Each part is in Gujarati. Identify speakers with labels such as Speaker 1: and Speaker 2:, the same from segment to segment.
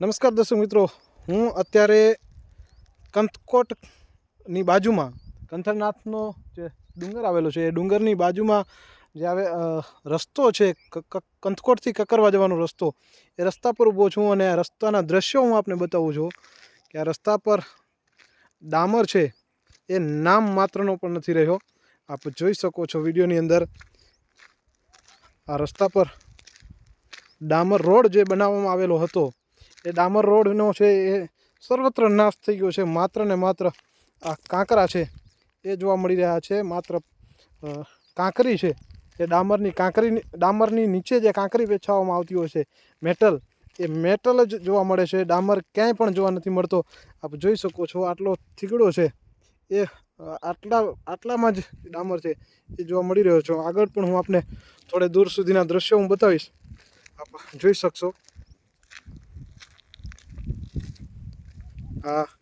Speaker 1: નમસ્કાર દર્શક મિત્રો, હું અત્યારે કંથકોટની બાજુમાં, કંથરનાથનો જે ડુંગર આવેલો છે, એ ડુંગરની બાજુમાં જે આવે રસ્તો છે કંથકોટથી કકરવા જવાનો રસ્તો, એ રસ્તા પર ઊભો છું અને રસ્તાના દ્રશ્યો હું આપને બતાવું છું કે આ રસ્તા પર ડામર છે, એ નામ માત્રનો પણ નથી રહ્યો. આપ જોઈ શકો છો વિડીયોની અંદર, આ રસ્તા પર ડામર રોડ જે બનાવવામાં આવેલો હતો એ ડામર રોડનો છે એ સર્વત્ર નાશ થઈ ગયો છે. માત્ર ને માત્ર આ કાંકરા છે એ જોવા મળી રહ્યા છે. માત્ર કાંકરી છે. એ ડામરની કાંકરીની ડામરની નીચે જે કાંકરી વેચવામાં આવતી હોય છે, મેટલ, એ મેટલ જ જોવા મળે છે. ડામર ક્યાંય પણ જોવા નથી મળતો. આપ જોઈ શકો છો આટલો થીગડો છે. એ, આટલા, આટલામાં જ ડામર છે એ જોવા મળી રહ્યો છો. આગળ પણ હું આપને થોડે દૂર સુધીના દ્રશ્યો હું બતાવીશ. આપ જોઈ શકશો.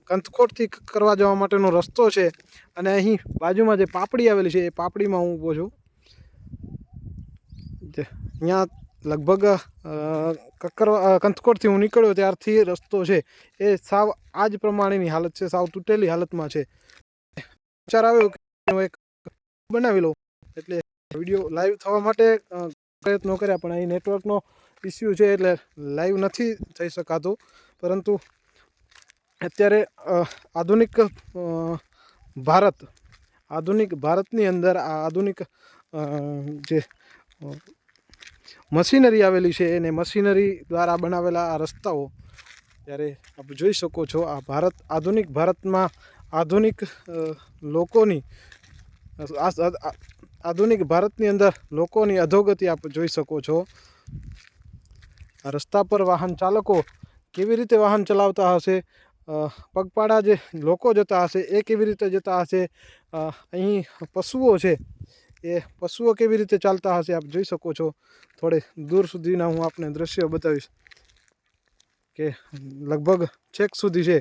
Speaker 1: કંથકોટથી કરવા જવા માટેનો રસ્તો છે. અને અહીં બાજુમાં જે પાપડી આવેલી છે, એ પાપડીમાં હું ઊભો છું. અહીંયા લગભગ કકરવા કંથકોટથી હું નીકળ્યો ત્યારથી રસ્તો છે. એ સાવ, આ જ પ્રમાણેની હાલત છે, સાવ તૂટેલી હાલતમાં છે. વિચાર આવ્યો કે હું એક બનાવી લઉં. એટલે વીડિયો લાઈવ થવા માટે પ્રયત્નો કર્યા, પણ અહીં નેટવર્કનો ઇસ્યુ છે, એટલે લાઈવ નથી થઈ શકાતું. પરંતુ અત્યારે આધુનિક ભારત, આધુનિક ભારતની અંદર આ આધુનિક જે મશીનરી આવેલી છે એને મશીનરી દ્વારા બનાવેલા આ રસ્તાઓ, ત્યારે આપ જોઈ શકો છો આ ભારત, આધુનિક ભારતમાં આધુનિક લોકોની આધુનિક ભારતની અંદર લોકોની અધોગતિ આપ જોઈ શકો છો. રસ્તા પર વાહન ચાલકો કેવી રીતે વાહન ચલાવતા હશે? પગપાળા જે લોકો જતા હશે, એ કેવી રીતે જતા હશે? અહીં પશુઓ છે, એ પશુઓ કેવી રીતે ચાલતા હશે આપ જોઈ શકો છો. થોડે દૂર સુધીના હું આપને દ્રશ્યો બતાવીશ કે લગભગ છેક સુધી છે,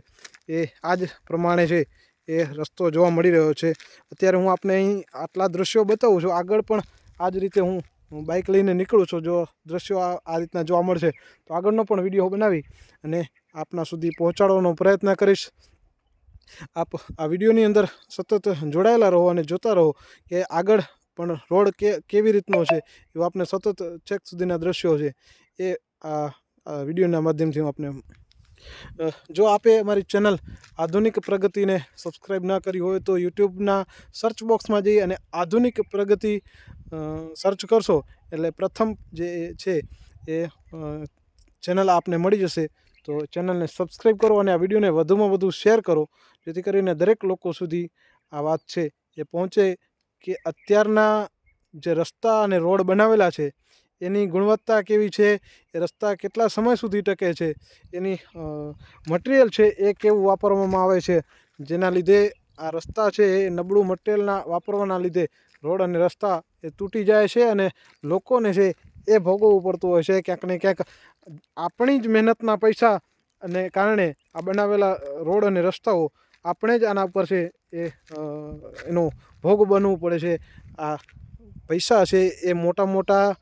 Speaker 1: એ આ જ પ્રમાણે છે, એ રસ્તો જોવા મળી રહ્યો છે. અત્યારે હું આપને અહીં આટલા દ્રશ્યો બતાવું છું. આગળ પણ આ જ રીતે હું હું બાઇક લઈને નીકળું છું, જો દ્રશ્યો આ આ રીતના જોવા મળશે, તો આગળનો પણ વીડિયો બનાવી અને આપના સુધી પહોંચાડવાનો પ્રયત્ન કરીશ. આપ આ વિડીયોની અંદર સતત જોડાયેલા રહો અને જોતા રહો કે આગળ પણ રોડ કે, કેવી રીતનો છે એવું આપને સતત છેક સુધીના દ્રશ્યો છે એ આ વિડીયોના માધ્યમથી હું આપને જો આપે અમારી ચેનલ આધુનિક પ્રગતિને સબસ્ક્રાઈબ ના કરી હોય તો યુટ્યુબના સર્ચ બોક્સમાં જઈ અને આધુનિક પ્રગતિ સર્ચ કરશો એટલે પ્રથમ જે છે એ ચેનલ આપને મળી જશે. તો ચેનલને સબસ્ક્રાઈબ કરો અને આ વિડીયોને વધુમાં વધુ શેર કરો, જેથી કરીને દરેક લોકો સુધી આ વાત છે એ પહોંચે કે અત્યારના જે રસ્તા અને રોડ બનાવેલા છે, એની ગુણવત્તા કેવી છે, એ રસ્તા કેટલા સમય સુધી ટકે છે, એની મટિરિયલ છે એ કેવું વાપરવામાં આવે છે, જેના લીધે આ રસ્તા છે એ નબળું મટિરિયલના વાપરવાના લીધે રોડ અને રસ્તા એ તૂટી જાય છે અને લોકોને છે એ ભોગવવું પડતું હોય છે ક્યાંક ને ક્યાંક. આપણી જ મહેનતના પૈસા અને કારણે આ બનાવેલા રોડ અને રસ્તાઓ આપણે જ આના ઉપર છે એ એનો ભોગ બનવું પડે છે. આ પૈસા છે એ મોટા મોટા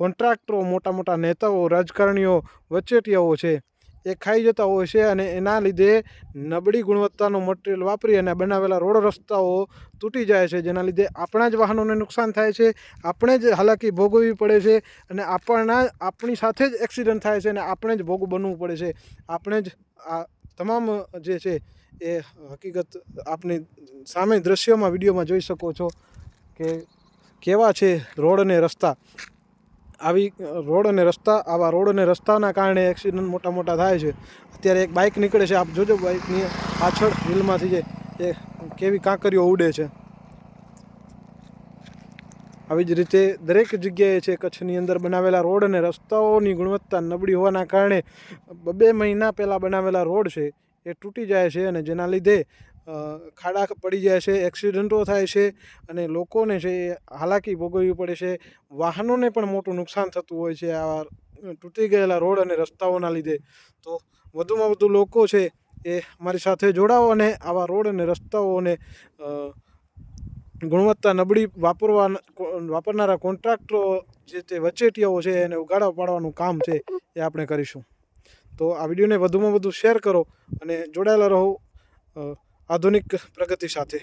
Speaker 1: કોન્ટ્રાક્ટરો, મોટા મોટા નેતાઓ, રાજકારણીઓ, વચેટિયાઓ છે. એ ખાઈ જતા હોય છે અને એના લીધે નબળી ગુણવત્તાનું મટીરિયલ વાપરી અને બનાવેલા રોડ રસ્તાઓ તૂટી જાય છે, જેના લીધે આપણા જ વાહનોને નુકસાન થાય છે, આપણે જ હાલાકી ભોગવવી પડે છે અને આપણા આપણી સાથે જ એક્સિડન્ટ થાય છે અને આપણે જ ભોગ બનવું પડે છે. આપણે જ આ તમામ જે છે એ હકીકત આપની સામે દ્રશ્યોમાં વિડીયોમાં જોઈ શકો છો કે કેવા છે રોડ અને રસ્તા. આવી રોડ અને રસ્તા, આવા રોડ અને રસ્તાના કારણે એક્સિડન્ટ મોટા મોટા થાય છે. અત્યારે એક બાઇક નીકળે છે. આપ જોજો બાઇકની પાછળ હિલમાંથી જે, એ કેવી કાંકરીઓ ઉડે છે. આવી જ રીતે દરેક જગ્યાએ છે કચ્છની અંદર બનાવેલા રોડ અને રસ્તાઓની ગુણવત્તા નબળી હોવાના કારણે બે મહિના પહેલાં બનાવેલા રોડ છે, એ તૂટી જાય છે અને જેના લીધે ખાડા પડી જાય છે, એક્સિડન્ટો થાય છે અને લોકોને છે એ હાલાકી ભોગવવી પડે છે, વાહનોને પણ મોટું નુકસાન થતું હોય છે. આ તૂટી ગયેલા રોડ અને રસ્તાઓના લીધે તો વધુમાં વધુ લોકો છે એ મારી સાથે જોડાઓ અને આવા રોડ અને રસ્તાઓને ગુણવત્તા નબળી વાપરવા વાપરનારા કોન્ટ્રાક્ટરો જે તે વચેટિયાઓ છે એને ઉગાડા પાડવાનું કામ છે એ આપણે કરીશું. તો આ વિડીયોને વધુમાં વધુ શેર કરો અને જોડાયેલા રહો. આધુનિક પ્રગતિ સાથે.